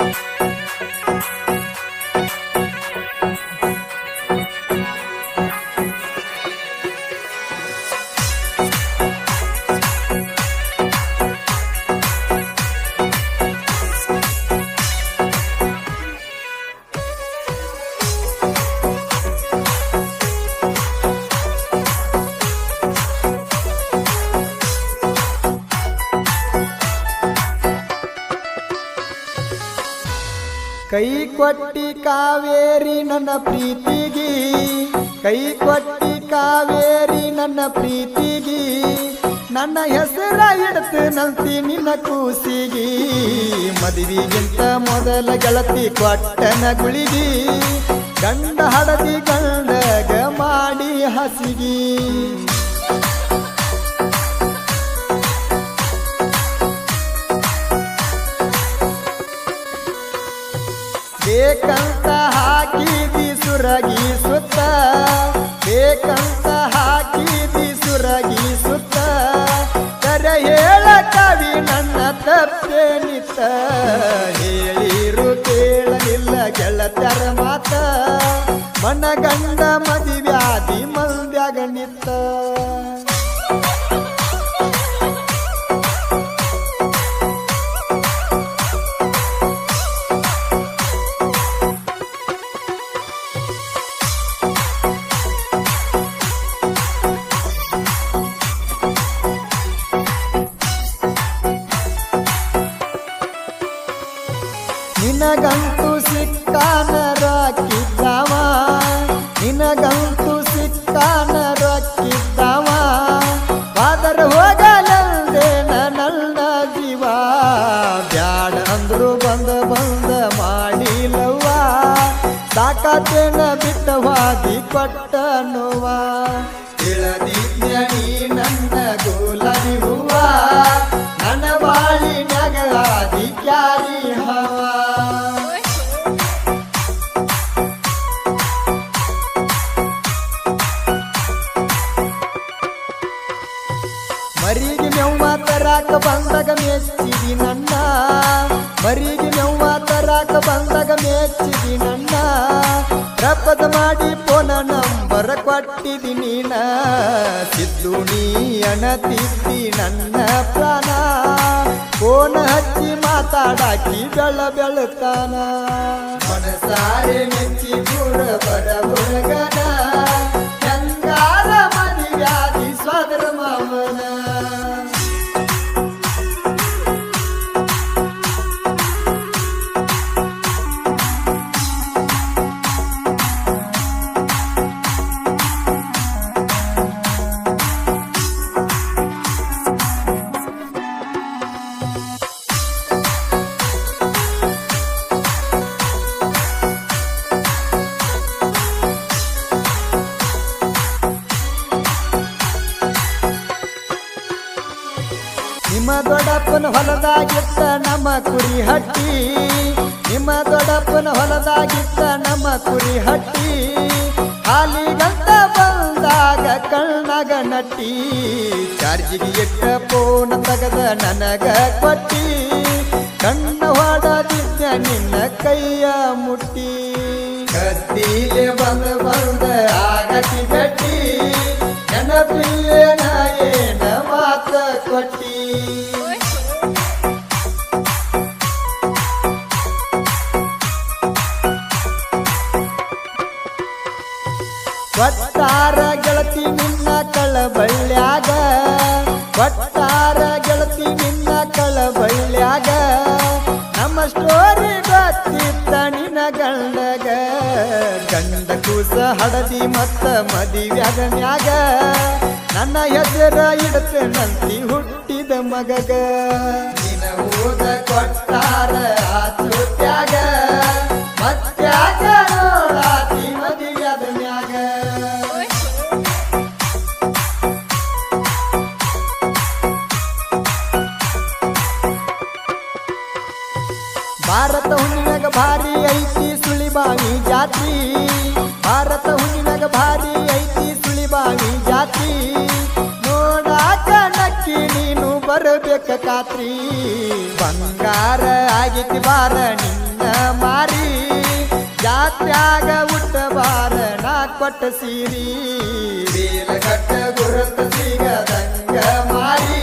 you ಕೈ ಕೊಟ್ಟಿ ಕಾವೇರಿ ನನ್ನ ಪ್ರೀತಿಗಿ. ಕೈ ಕೊಟ್ಟಿ ಕಾವೇರಿ ನನ್ನ ಪ್ರೀತಿಗಿ. ನನ್ನ ಹೆಸರ ಇಡ್ತು ನಂತಿ ನಿನ್ನ ಕೂಸಿಗಿ. ಮದುವಿಗಿಂತ ಮೊದಲ ಗೆಳತಿ ಕೊಟ್ಟನ ಗುಳಿಗಿ. ಗಂಡ ಹಡದಿ ಗಂಡಗ ಮಾಡಿ ಹಸಿಗಿ. ಬೇಕಂತ ಹಾಕಿದಿ ಸುರಗಿ ಸುತ್ತ ಬೇಕಂತ ಹಾಕಿದಿ ಸುರಗಿ ಸುತ್ತ ಕರ ಹೇಳ ಕವಿ ನನ್ನ ತಪ್ಪೇನಿತ್ತ ಹೇಳಿರು ಕೇಳಲಿಲ್ಲ ಗೆಳತ್ಯರ ಮಾತ, ಮನಗಂಡ ಮದಿವ್ಯಾಧಿ ಮಂದ್ಯಾಗ ನಿತ್ತ. ನಿನಗಂತೂ ಸಿಕ್ಕಾನ ರಾಕಿದ್ದಾವ ನಿನಗಂತೂ ಸಿಕ್ಕಾನ ರಾಕಿದ್ದಾವ ಬಾದರ ಹೋಗಲಂದೇನ ನನ್ನ ಜೀವ ಬ್ಯಾಡ ಅಂದ್ರು ಬಂದ ಬಂದ ಮಾಡಿಲವ್ವ. ಸಾಕಾತೇನ ಬಿಟ್ಟವಾದಿ ಕೊಟ್ಟನುವ. ತಿಳಿದಿದ್ಯ ನೀ ನನ್ನ ಗೋಲರಿ ತರಾಕ ಬಂದಾಗ ಮೆಚ್ಚಿದಿ ನನ್ನ. ಮರಿಗೆ ನೋವ ತರಾಕ ಬಂದಾಗ ಮೆಚ್ಚಿದಿ ನನ್ನ. ರಪದ ಮಾಡಿ ಪೋನ ನಂಬರ ಕೊಟ್ಟಿದಿ ನೀನ. ಸಿದ್ದು ನೀ ಅಣತಿದ್ದಿ ನನ್ನ ಪ್ರಾಣ. ಫೋನ ಹಚ್ಚಿ ಮಾತಾಡಾಕಿ ಬೆಳ ಬೆಳತಾನ ಮನಸಾರೆ ಮೆಚ್ಚಿ ಬರ ಹುಡುಗನ ದೊಡ್ಡಪ್ಪನ ಹೊಲದಾಗಿತ್ತ ನಮ್ಮ ಕುರಿ ಹಟ್ಟಿ ನಿಮ್ಮ ದೊಡ್ಡಪ್ಪನ ಹೊಲದಾಗಿತ್ತ ನಮ್ಮ ಕುರಿ ಹಟ್ಟಿ ಹಾಲಿಗಂತ ಬಂದಾಗ ಕಣ್ಣಾಗ ನಟ್ಟಿ. ಚಾರ್ಜಿಗೆ ಇಟ್ಟ ಪೋನ ತಗದ ನನಗ ಕೊಟ್ಟಿ. ಕಣ್ಣ ಹೊಡದಿದ್ದ ನಿನ್ನ ಕೈಯ ಮುಟ್ಟಿ. ಕತ್ತೀಲೆ ಬಂದ ಬಂದ ಒಟ್ಟಾರ ಗೆಳತಿ ನಿನ್ನ ಕಳಬಳ್ಳ್ಯಾಗ. ಒಟ್ಟಾರ ಗೆಳತಿ ನಿನ್ನ ಕಳಬಳ್ಳ್ಯಾಗ. ನಮ್ಮ ಸ್ಟೋರಿ ಗೊತ್ತಿತ್ತ ನಿನ್ನ ಗಂಡಗ ಗಂಡ ಕೂಸ ಹಡದಿ ಮತ್ತ ಮದಿವ್ಯಾಗನ್ಯಾಗ ನನ್ನ ಎದುರ ಇಡತೆ ನಂತಿ ಹುಟ್ಟಿದ ಮಗಗ. ನಿನ ಊದ ಕೊಟ್ಟಾರ ಆ ಭಾರತ ಹುಣ್ಣಿನಾಗ ಭಾರಿ ಐತಿ ಸುಳಿಬಾಗಿ ಜಾತಿ ಭಾರತ ಹುಣ್ಣಿನಾಗ ಭಾರಿ ಐತಿ ಸುಳಿಬಾಗಿ ಜಾತಿ ನೋಡಾಕ ನಕ್ಕಿ ನೀನು ಬರಬೇಕ ಕಾತ್ರಿ ಬಂಗಾರ ಆಗಿತಿ ಬಾರ ನಿನ್ನ ಮಾರಿ. ಜಾತ್ಯಾಗ ಹುಟ್ಟ ಬಾರ ನಾ ಕೊಟ್ಟ ಸೀರಿ. ಬೀರ ಕಟ್ಟ ಗುರುತ ಸಿಗದಂಗ ಮಾರಿ.